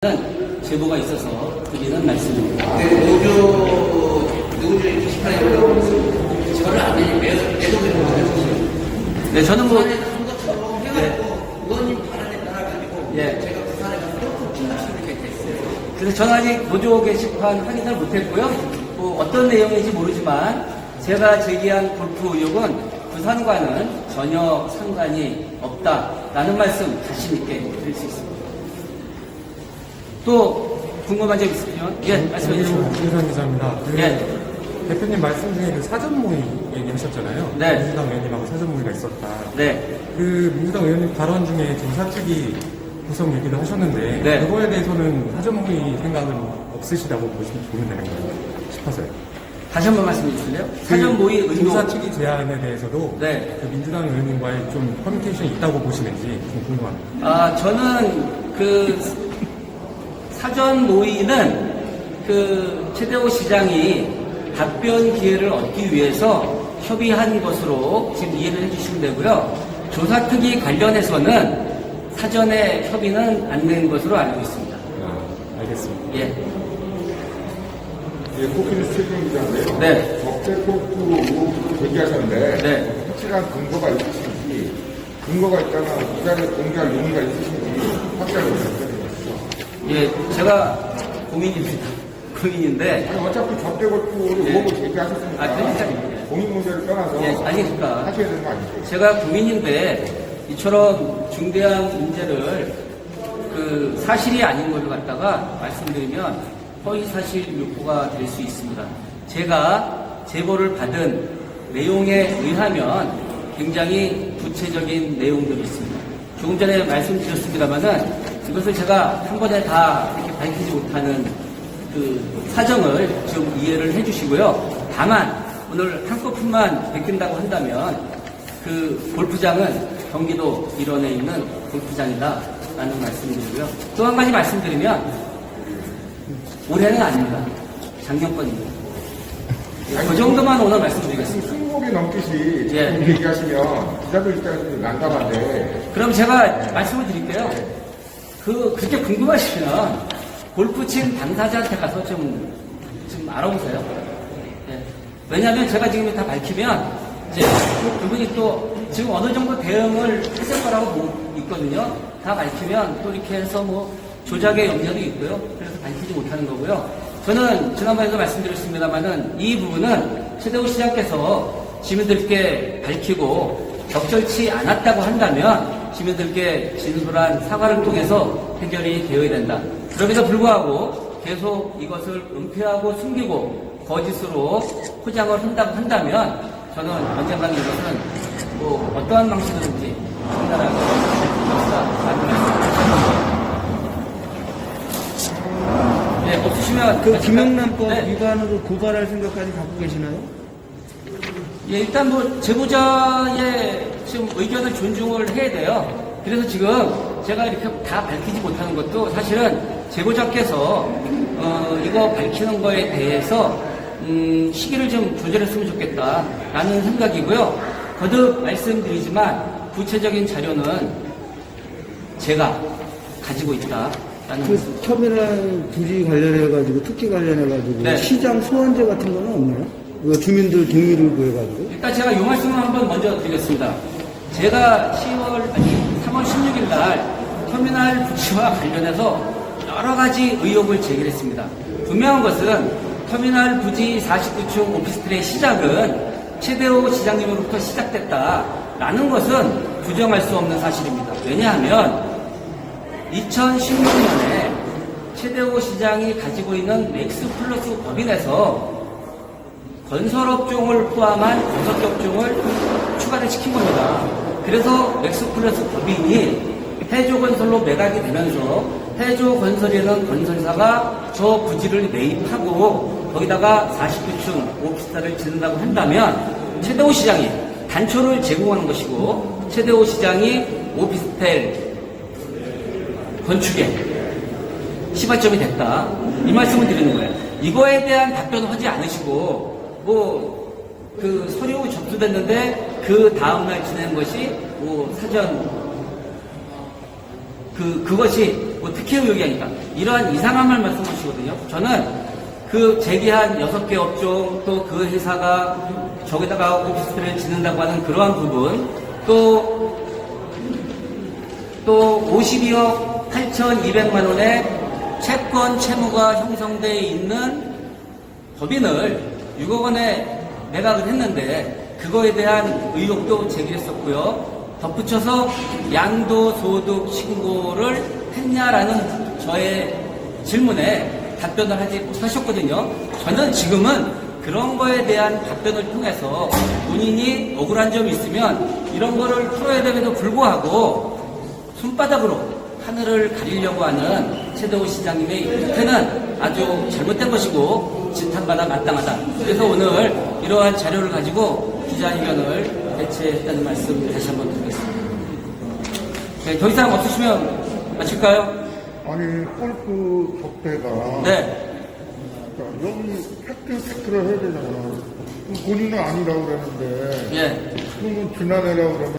는 제보가 있어서 드리는 말씀입니다. 네, 노조, 노조의 게시판에 올라오고 있습니다. 저를 안 해, 매도매도 받아주세요. 네, 저는 뭐, 부산에 한 것처럼 해가지고 의원님 바람에 따라가지고 예. 제가 부산에 가서 또 피나시는 게 됐어요. 그래서 저는 아직 노조 게시판 확인을 못했고요. 뭐 어떤 내용인지 모르지만 제가 제기한 골프 의혹은 부산과는 전혀 상관이 없다라는 말씀 자신 있게 드릴 수 있습니다. 또 궁금한 점 있으면 예 말씀해 주시죠. 김선 기자입니다. 그 예. 대표님 말씀 중에 그 사전 모의 얘기하셨잖아요. 네. 민주당 의원님하고 사전 모의가 있었다. 네, 그 민주당 의원님 발언 중에 지금 사측이 구성 얘기를 하셨는데 네. 그거에 대해서는 사전 모의 생각은 없으시다고 보시면 보면 되는 거예요 싶어서요. 다시 한 번 말씀해 주실래요? 사전 모의 의도. 조사 측이 제안에 대해서도 네. 그 민주당 의원님과의 좀 커뮤니케이션이 있다고 보시는지 좀 궁금합니다. 아, 저는 그 사전 모의는 그 최대호 시장이 답변 기회를 얻기 위해서 협의한 것으로 지금 이해를 해주시면 되고요. 조사 특위 관련해서는 사전에 협의는 안 된 것으로 알고 있습니다. 아, 알겠습니다. 예. 예, 포키리스 최종 기자인데요. 네. 적대 골프 의혹을 제기하셨는데 네. 확실한 근거가 있으신지 근거가 있다면 이 자리에 공개할 용의가 있으신지 확실하게 말씀해 주시죠. 예, 제가 고민입니다. 고민인데, 아니 어차피 적대 골프를 예. 의혹을 제기하셨으니까 아, 그러니까. 공익 문제를 떠나서 예, 아니, 그러니까. 하셔야 되는 거 아니세요? 제가 국민인데 이처럼 중대한 문제를 그 사실이 아닌 걸 갖다가 말씀드리면 허위 사실 유포가 될 수 있습니다. 제가 제보를 받은 내용에 의하면 굉장히 구체적인 내용들이 있습니다. 조금 전에 말씀드렸습니다만은 이것을 제가 한 번에 다 이렇게 밝히지 못하는 그 사정을 좀 이해를 해주시고요. 다만 오늘 한꺼풀만 베낀다고 한다면 그 골프장은 경기도 일원에 있는 골프장이다 라는 말씀드리고요. 또 한 가지 말씀드리면 올해는 아닙니다. 작년 건입니다. 예, 그 정도만 오늘 말씀드리겠습니다. 승복이 넘듯이 예. 얘기하시면 기자들 입장에서 난감한데 그럼 제가 말씀을 드릴게요. 그, 그렇게 궁금하시면 골프 친 당사자한테 가서 좀, 좀 알아보세요. 예. 왜냐하면 제가 지금 다 밝히면 이제 그분이 또 지금 어느 정도 대응을 했을 거라고 있거든요. 다 밝히면 또 이렇게 해서 뭐 조작의 염려도 있고요. 그래서 밝히지 못하는 거고요. 저는 지난번에도 말씀드렸습니다만은 이 부분은 최대호 시장께서 시민들께 밝히고 적절치 않았다고 한다면 시민들께 진솔한 사과를 통해서 해결이 되어야 된다. 그럼에도 불구하고 계속 이것을 은폐하고 숨기고 거짓으로 포장을 한다고 한다면 저는 언젠가는 이것은 뭐 어떠한 방식으로든지 판단하고 있다라는 말씀. 네, 없으시면 그 김영란법 네. 위반으로 고발할 생각까지 갖고 계시나요? 예, 일단 뭐 제보자의 지금 의견을 존중을 해야 돼요. 그래서 지금 제가 이렇게 다 밝히지 못하는 것도 사실은 제보자께서 어, 이거 밝히는 거에 대해서 음, 시기를 좀 조절했으면 좋겠다라는 생각이고요. 거듭 말씀드리지만 구체적인 자료는 제가 가지고 있다라는 그. 터미널 부지 관련해가지고 특기 관련해가지고 네. 시장 소환제 같은 거는 없나요? 그 주민들 동의를 구해가지고 일단 제가 이 말씀을 한번 먼저 드리겠습니다. 제가 10월, 아니, 3월 16일 날 터미널 부지와 관련해서 여러 가지 의혹을 제기했습니다. 분명한 것은 터미널 부지 49층 오피스텔의 시작은 최대호 시장님으로부터 시작됐다라는 것은 부정할 수 없는 사실입니다. 왜냐하면 2016년에 최대호 시장이 가지고 있는 맥스 플러스 법인에서 건설업종을 포함한 다섯 개 업종을 추가를 시킨 겁니다. 그래서 맥스플러스 법인이 해조건설로 매각이 되면서 해조건설이라는 건설사가 저 부지를 매입하고 거기다가 49층 오피스텔을 짓는다고 한다면 최대호 시장이 단초를 제공하는 것이고 최대호 시장이 오피스텔 건축에 시발점이 됐다. 이 말씀을 드리는 거예요. 이거에 대한 답변을 하지 않으시고, 뭐, 그 서류 접수됐는데 그 다음날 지낸 것이 뭐 사전, 그, 그것이 뭐뭐 특혜 의혹이니까 이러한 이상한 말 말씀하시거든요. 저는 그 제기한 여섯 개 업종 또 그 회사가 저기다가 오피스텔을 짓는다고 하는 그러한 부분 또또 52억 8,200만 원의 채권 채무가 형성되어 있는 법인을 6억 원에 매각을 했는데 그거에 대한 의혹도 제기했었고요. 덧붙여서 양도소득 신고를 했냐라는 저의 질문에 답변을 하지 못하셨거든요. 저는 지금은 그런 거에 대한 답변을 통해서 본인이 억울한 점이 있으면 이런 거를 풀어야 됨에도 불구하고 손바닥으로 하늘을 가리려고 하는 최대호 시장님의 행태는 아주 잘못된 것이고 진탕받아 마땅하다. 그래서 오늘 이러한 자료를 가지고 기자회견을 개최했다는 말씀 다시 한번 드리겠습니다. 네, 더 이상 없으시면 마칠까요? 아니, 골프 법대가. 네. 그러니까 여기 팩트 체크를 해야 되잖아. 본인은 아니라고 그러는데. 예. 그러면 지난해라고 그러면